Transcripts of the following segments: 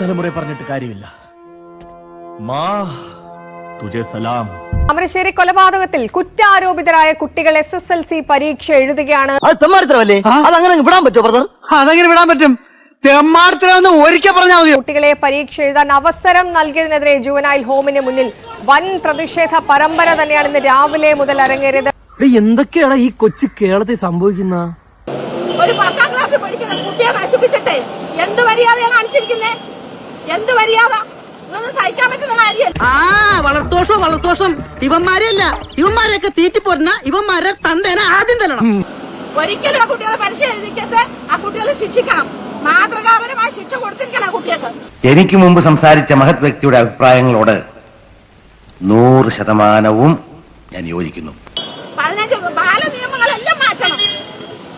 തലമുറ പറഞ്ഞിട്ട് കാര്യമില്ല. മാ തുജെ സലാം. താമരശ്ശേരി കൊലപാതകത്തിൽ കുറ്റാരോപിതരായ കുട്ടികൾ എസ് എസ് എൽ സി പരീക്ഷ എഴുതുകയാണ്. അത് തെമ്മാടിത്തരമല്ലേ? അതങ്ങനെ വിടാൻ പറ്റുമോ ബ്രദർ അതങ്ങനെ വിടാൻ പറ്റും. തെമ്മാടത്തിലാന്ന് ഒരിക്കൽ പറഞ്ഞാൽ മതി കുട്ടികളെ പരീക്ഷ എഴുതാൻ അവസരം നൽകിയതിനെതിരെ ജുവനായിൽ ഹോമിന് മുന്നിൽ വൻ പ്രതിഷേധ പരമ്പര തന്നെയാണ് ഇന്ന് രാവിലെ മുതൽ അരങ്ങേറിയത്. എന്തൊക്കെയാണ് ഈ കൊച്ചു കേരളത്തിൽ സംഭവിക്കുന്ന? ഒരു പത്താം ക്ലാസ് പഠിക്കുന്ന കുട്ടിയെ നശിപ്പിച്ചിട്ടേ? എന്ത് മര്യാദയാണ് കാണിച്ചിരിക്കുന്നേ? എന്ത് മര്യാദ? സഹിക്കാൻ പറ്റുന്ന കാര്യമല്ല. ആ വളർത്തോഷം വളർത്തോഷം. ഇവന്മാരെയല്ല. ഇവന്മാരെയൊക്കെ തീറ്റിപ്പോരുന്ന ഇവന്മാരെ തന്തേനെ ആദ്യം തരണം ഒരിക്കലും ആ കുട്ടികളെ പരീക്ഷ എഴുതിക്കത്ത് ആ കുട്ടികളെ ശിക്ഷിക്കണം. മാതൃകാപരമായ ശിക്ഷ കൊടുത്തിരിക്കണം ആ കുട്ടികൾക്ക്. എനിക്ക് മുമ്പ് സംസാരിച്ച മഹത് വ്യക്തിയുടെ അഭിപ്രായങ്ങളോട് നൂറ് ശതമാനവും ഞാൻ യോജിക്കുന്നു. പതിനഞ്ച് ബാല നിയമങ്ങളെല്ലാം മാറ്റണം.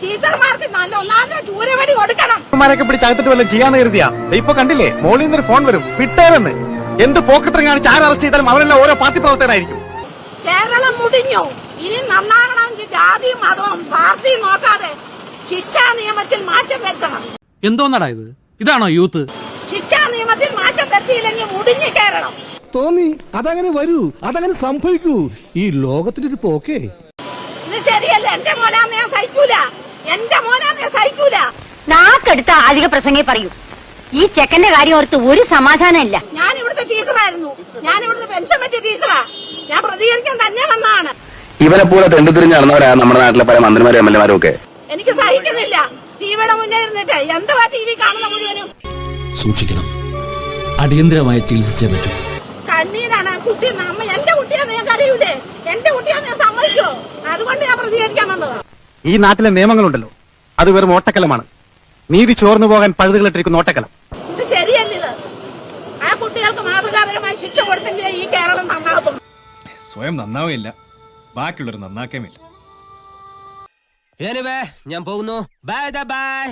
ടീച്ചർമാർക്ക് നല്ല ഒന്നാമത്തെ ചൂരവടി കൊടുക്കണം. മാരൊക്കെ പിടിച്ച് അകത്തിട്ട് വല്ലതും ചെയ്യാന്ന് കരുതിയാ. ഇപ്പൊ കണ്ടില്ലേ? മോളിൽ നിന്നൊരു ഫോൺ വരും. വിട്ടേരെന്ന് എന്ത് പോക്കത്ര കാണിച്ച് ആരെ അറസ്റ്റ് ചെയ്താലും അവരെല്ലാം ഓരോ പാർട്ടി പ്രവർത്തകരായിരിക്കും. കേരളം മുടിഞ്ഞു. ഇനി നന്നാകണമെങ്കിൽ ജാതി മതവും പാർട്ടിയും നോക്കാതെ ശിക്ഷാ നിയമത്തിൽ മാറ്റം വരുത്തണം. എന്തോന്നടാ ഇത്? ഇതാണോ യൂത്ത്? ശിക്ഷാ നിയമത്തിൽ മാറ്റം വരുത്തിയില്ലെങ്കിൽ മുടിഞ്ഞു കേരളം തോന്നി അതങ്ങനെ വരൂ അതങ്ങനെ സംഭവിക്കൂ. ഈ ലോകത്തിന്റെ ഒരു പോക്കേ. ഇത് ശരിയല്ല. എന്റെ മോനാന്ന് ഞാൻ സഹിക്കൂല. എന്റെ മോനാന്ന് ഞാൻ സഹിക്കൂല. നാക്കെടുത്ത അധിക പ്രസംഗേ പറയൂ. ഈ ചെക്കന്റെ കാര്യം ഓർത്ത് ഒരു സമാധാനം ഇല്ല ഞാൻ ഇവിടുത്തെ ടീച്ചറായിരുന്നു. ഞാൻ ഇവിടുത്തെ പെൻഷൻ പറ്റിയ ടീച്ചറാ. ഞാൻ പ്രതികരിക്കാൻ തന്നെ വന്നതാണ്. ഇവരെ പോലെ തെണ്ടു തിരിഞ്ഞ് നടന്നവരാ നമ്മുടെ നാട്ടിലെ പല മന്ത്രിമാരും എം എൽ എമാരും ഒക്കെ എനിക്ക് സഹിക്കുന്നില്ല. ടിവിയുടെ മുന്നേ ഇരുന്നിട്ട്. എന്തുവാ ടി വി കാണുന്ന മുഴുവനും? സൂക്ഷിക്കണം. അടിയന്തരമായി ചികിത്സിച്ചേ പറ്റൂ. കണ്ണീരാണ് കുട്ടി അമ്മ എന്റെ കുട്ടിയാന്ന് ഞാൻ കരയൂലേ എന്റെ കുട്ടിയാന്ന് ഞാൻ സമ്മതിക്കോ അതുകൊണ്ട് ഞാൻ പ്രതികരിക്കാൻ വന്നതാ. ഈ നാട്ടിലെ നിയമങ്ങളുണ്ടല്ലോ. അത് വെറും ഓട്ടക്കലമാണ്. നീതി ചോർന്നു പോകാൻ പഴുതുകളിട്ടിരിക്കുന്ന ഓട്ടക്കലം. ഇത് ശരിയല്ല ആ കുട്ടികൾക്ക് മാതൃകാപരമായ ശിക്ഷ കൊടുത്തെങ്കിലേ ഈ കേരളം നന്നാകത്തുള്ളൂ സ്വയം നന്നാവില്ല. ബാക്കിയുള്ളവർ നന്നാക്കേമില്ല ഞാൻ പോകുന്നു. Bye bye